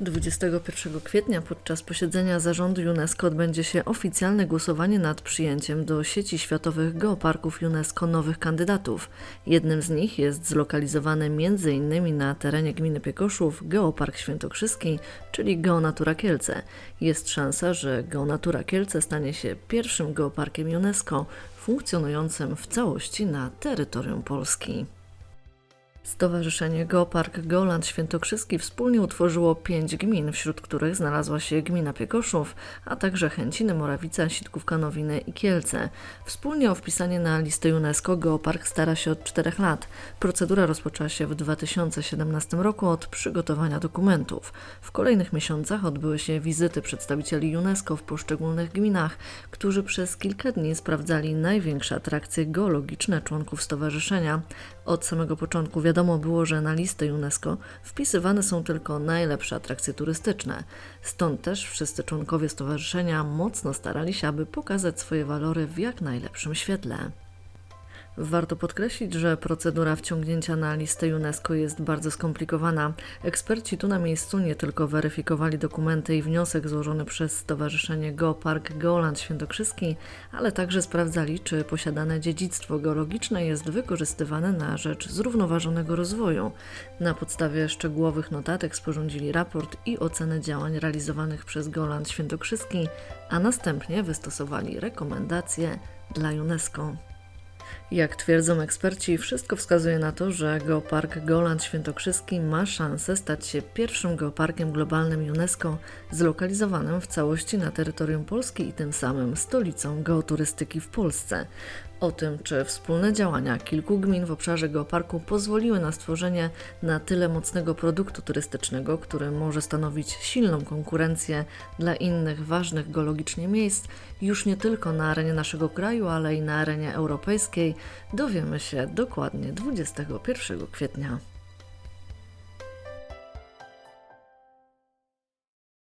21 kwietnia podczas posiedzenia zarządu UNESCO odbędzie się oficjalne głosowanie nad przyjęciem do sieci światowych geoparków UNESCO nowych kandydatów. Jednym z nich jest zlokalizowany m.in. na terenie gminy Piekoszów Geopark Świętokrzyski, czyli Geonatura Kielce. Jest szansa, że Geonatura Kielce stanie się pierwszym geoparkiem UNESCO funkcjonującym w całości na terytorium Polski. Stowarzyszenie Geopark Geoland Świętokrzyski wspólnie utworzyło pięć gmin, wśród których znalazła się gmina Piekoszów, a także Chęciny, Morawica, Sitkówka Nowiny i Kielce. Wspólnie o wpisanie na listę UNESCO Geopark stara się od czterech lat. Procedura rozpoczęła się w 2017 roku od przygotowania dokumentów. W kolejnych miesiącach odbyły się wizyty przedstawicieli UNESCO w poszczególnych gminach, którzy przez kilka dni sprawdzali największe atrakcje geologiczne członków stowarzyszenia. Od samego początku wiadomo było, że na listę UNESCO wpisywane są tylko najlepsze atrakcje turystyczne. Stąd też wszyscy członkowie stowarzyszenia mocno starali się, aby pokazać swoje walory w jak najlepszym świetle. Warto podkreślić, że procedura wciągnięcia na listę UNESCO jest bardzo skomplikowana. Eksperci tu na miejscu nie tylko weryfikowali dokumenty i wniosek złożony przez Stowarzyszenie Geopark Geoland Świętokrzyski, ale także sprawdzali, czy posiadane dziedzictwo geologiczne jest wykorzystywane na rzecz zrównoważonego rozwoju. Na podstawie szczegółowych notatek sporządzili raport i ocenę działań realizowanych przez Geoland Świętokrzyski, a następnie wystosowali rekomendacje dla UNESCO. Jak twierdzą eksperci, wszystko wskazuje na to, że Geopark Goland Świętokrzyski ma szansę stać się pierwszym geoparkiem globalnym UNESCO zlokalizowanym w całości na terytorium Polski i tym samym stolicą geoturystyki w Polsce. O tym, czy wspólne działania kilku gmin w obszarze geoparku pozwoliły na stworzenie na tyle mocnego produktu turystycznego, który może stanowić silną konkurencję dla innych ważnych geologicznie miejsc, już nie tylko na arenie naszego kraju, ale i na arenie europejskiej, dowiemy się dokładnie 21 kwietnia.